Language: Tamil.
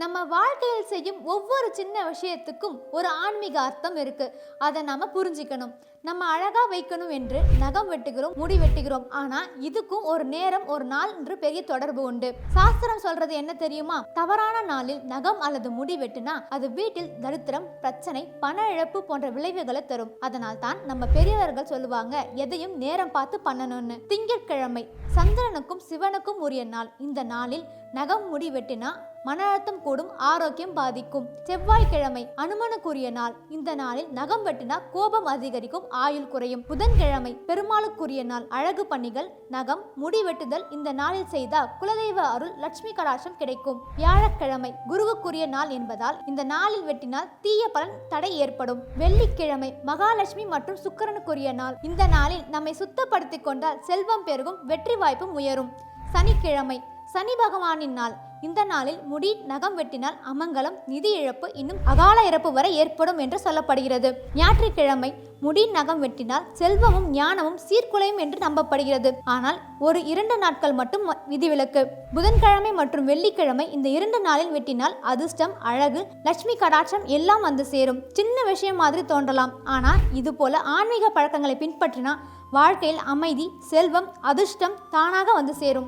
நம்ம வாழ்க்கையில் செய்யும் ஒவ்வொரு சின்ன விஷயத்துக்கும் ஒரு ஆன்மீக அர்த்தம் இருக்கு. அதை நாம புரிஞ்சுக்கணும். நம்ம அழகா வைக்கணும் என்று நகம் வெட்டுகிறோம் முடி வெட்டுகிறோம். ஆனா இதுக்கும் ஒரு நேரம் ஒரு நாள் என்று பெரிய தொடர்பு உண்டு. சாஸ்திரம் சொல்றது என்ன தெரியுமா? தவறான நாளில் நகம் அல்லது முடி வெட்டினா அது வீட்டில் தரித்திரம் பிரச்சனை பண இழப்பு போன்ற விளைவுகளை தரும். அதனால் தான் நம்ம பெரியவர்கள் சொல்லுவாங்க எதையும் நேரம் பார்த்து பண்ணணும்னு. திங்கட்கிழமை சந்திரனுக்கும் சிவனுக்கும் உரிய நாள். இந்த நாளில் நகம் முடி வெட்டினா மன அழுத்தம் கூடும் ஆரோக்கியம் பாதிக்கும். செவ்வாய்க்கிழமை அனுமனுக்குரிய நாள். இந்த நாளில் நகம் வெட்டினா கோபம் அதிகரிக்கும் ஆயுள் குறையும். புதன்கிழமை பெருமாளுக்குரிய நாள். அழகு பணிகள் நகம் முடி வெட்டுதல் இந்த நாளில் செய்தால் குலதெய்வ அருள் லட்சுமி கடாட்சம் கிடைக்கும். வியாழக்கிழமை குருவுக்குரிய நாள் என்பதால் இந்த நாளில் வெட்டினால் தீய பலன் தடை ஏற்படும். வெள்ளிக்கிழமை மகாலட்சுமி மற்றும் சுக்கரனுக்குரிய நாள். இந்த நாளில் நம்மை சுத்தப்படுத்திக் கொண்டால் செல்வம் பெருகும் வெற்றி வாய்ப்பும் உயரும். சனிக்கிழமை சனி பகவானின் நாள். இந்த நாளில் முடி நகம் வெட்டினால் அமங்கலம் நிதி இழப்பு இன்னும் அகால இறப்பு வரை ஏற்படும் என்று சொல்லப்படுகிறது. ஞாயிற்றுக்கிழமை முடி நகம் வெட்டினால் செல்வமும் ஞானமும் சீர்குலையும் என்று நம்பப்படுகிறது. ஆனால் ஒரு இரண்டு நாட்கள் மட்டும் விதிவிலக்கு. புதன்கிழமை மற்றும் வெள்ளிக்கிழமை இந்த இரண்டு நாளில் வெட்டினால் அதிர்ஷ்டம் அழகு லட்சுமி கடாட்சம் எல்லாம் வந்து சேரும். சின்ன விஷயம் மாதிரி தோன்றலாம். ஆனால் இது போல ஆன்மீக பழக்கங்களை பின்பற்றினா வாழ்க்கையில் அமைதி செல்வம் அதிர்ஷ்டம் தானாக வந்து சேரும்.